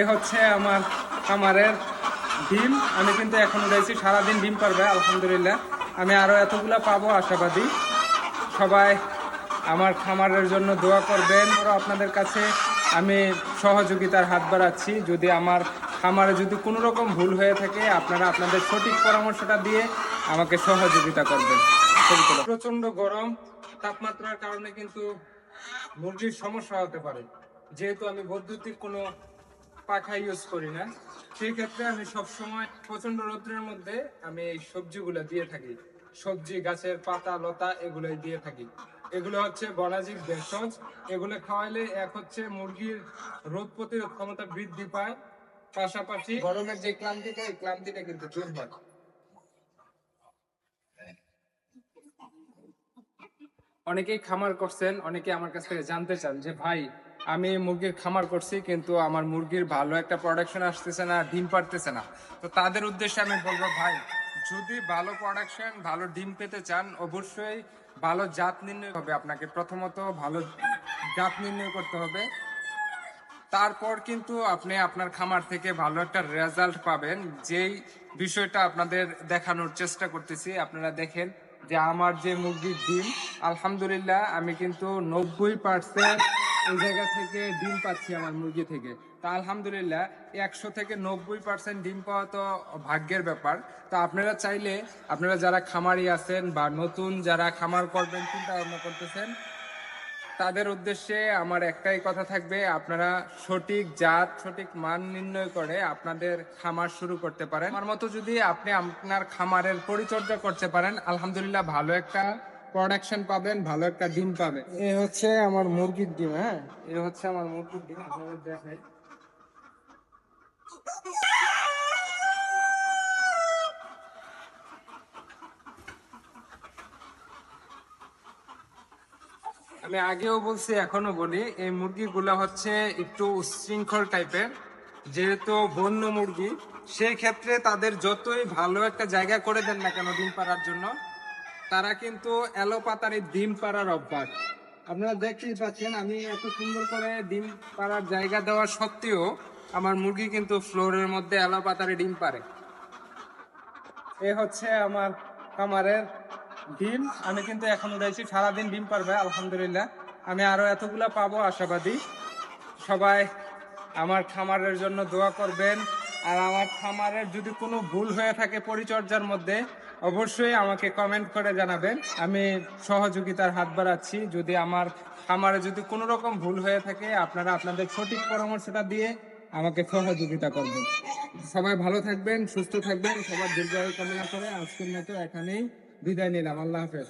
এ হচ্ছে আমার খামারের ডিম। আমি কিন্তু এখন উড়াইছি সারাদিন ডিম পারবে, আলহামদুলিল্লাহ। আমি আরও এতগুলা পাবো, আশাবাদী। সবাই আমার খামারের জন্য দোয়া করবেন। আরও আপনাদের কাছে আমি সহযোগিতার হাত বাড়াচ্ছি। যদি আমার খামারে যদি কোনো রকম ভুল হয়ে থাকে, আপনারা আপনাদের সঠিক পরামর্শটা দিয়ে আমাকে সহযোগিতা করবেন। প্রচণ্ড গরম, তাপমাত্রার কারণে কিন্তু মুরগির সমস্যা হতে পারে। যেহেতু আমি বৈদ্যুতিক কোনো পাখা ইউজ করি না। সেই ক্ষেত্রে আমি সব সময় প্রচণ্ড রৌদ্রের মধ্যে আমি এই সবজিগুলো দিয়ে থাকি। সবজি গাছের পাতা লতা এগুলোই দিয়ে থাকি। এগুলো হচ্ছে বনাজিক ভেষজ। এগুলো খাওয়াইলে এক হচ্ছে মুরগির রোগ প্রতিরোধ ক্ষমতা বৃদ্ধি পায়। পাশাপাশি গরমের যে ক্লান্তিটা এই ক্লান্তিটা কিন্তু দূর হয়। অনেকেই খামার করছেন অনেকে আমার কাছ থেকে জানতে চান যে ভাই আমি মুরগির খামার করছি, কিন্তু আমার মুরগির ভালো একটা প্রোডাকশন আসতেছে না, ডিম পারতেছে না। তো তাদের উদ্দেশ্যে আমি বলব, ভাই, যদি ভালো প্রোডাকশন ভালো ডিম পেতে চান, অবশ্যই ভালো জাত নির্ণয় হবে আপনাকে। প্রথমত, ভালো জাত নির্ণয় করতে হবে। তারপর কিন্তু আপনি আপনার খামার থেকে ভালো একটা রেজাল্ট পাবেন। যেই বিষয়টা আপনাদের দেখানোর চেষ্টা করতেছি, আপনারা দেখেন যে আমার যে মুরগির ডিম, আলহামদুলিল্লাহ, আমি কিন্তু নব্বই পার্সেন্ট এই জায়গা থেকে ডিম পাচ্ছি আমার মুরগি থেকে। তা আলহামদুলিল্লাহ, একশো থেকে নব্বই পার্সেন্ট ডিম পাওয়া তো ভাগ্যের ব্যাপার। তা আপনারা চাইলে, আপনারা যারা খামারি আছেন বা নতুন যারা খামার করবেন, চিন্তা ভাবনা করতেছেন, তাদের উদ্দেশ্যে আমার একটাই কথা থাকবে, আপনারা সঠিক জাত, সঠিক মান নির্ণয় করে আপনাদের খামার শুরু করতে পারেন। আমার মতো যদি আপনি আপনার খামারের পরিচর্যা করতে পারেন, আলহামদুলিল্লাহ ভালো একটা প্রোডাকশন পাবেন, ভালো একটা ডিম পাবেন। এ হচ্ছে আমার মুরগির ডিম হ্যাঁ? এ হচ্ছে আমার মুরগির ডিম, আপনাদের দেখাই। আমি আগেও বলছি, এখনও বলি, এই মুরগিগুলো হচ্ছে একটু উচ্ছৃঙ্খল টাইপের। যেহেতু বন্য মুরগি, সেই ক্ষেত্রে তাদের যতই ভালো একটা জায়গা করে দেন না কেন ডিম পাড়ার জন্য তারা কিন্তু এলোপাতারি ডিম পাড়ার অভ্যাস। আপনারা দেখতেই পাচ্ছেন, আমি এত সুন্দর করে ডিম পাড়ার জায়গা দেওয়া সত্ত্বেও আমার মুরগি কিন্তু ফ্লোরের মধ্যে এলোপাতারি ডিম পারে এ হচ্ছে আমার খামারের ডিম। আমি কিন্তু এখনও উড়াইছি সারাদিন ডিম পারবে আলহামদুলিল্লাহ। আমি আরও এতগুলা পাবো, আশাবাদী। সবাই আমার খামারের জন্য দোয়া করবেন। আর আমার খামারের যদি কোনো ভুল হয়ে থাকে পরিচর্যার মধ্যে অবশ্যই আমাকে কমেন্ট করে জানাবেন। আমি সহযোগিতার হাত বাড়াচ্ছি। যদি আমার খামারে যদি কোনো রকম ভুল হয়ে থাকে, আপনারা আপনাদের সঠিক পরামর্শটা দিয়ে আমাকে সহযোগিতা করবেন। সবাই ভালো থাকবেন, সুস্থ থাকবেন, সবার দীর্ঘায়ু কামনা করে আজকের মতো এখানেই বিদায় নিলাম। আল্লাহ হাফেজ।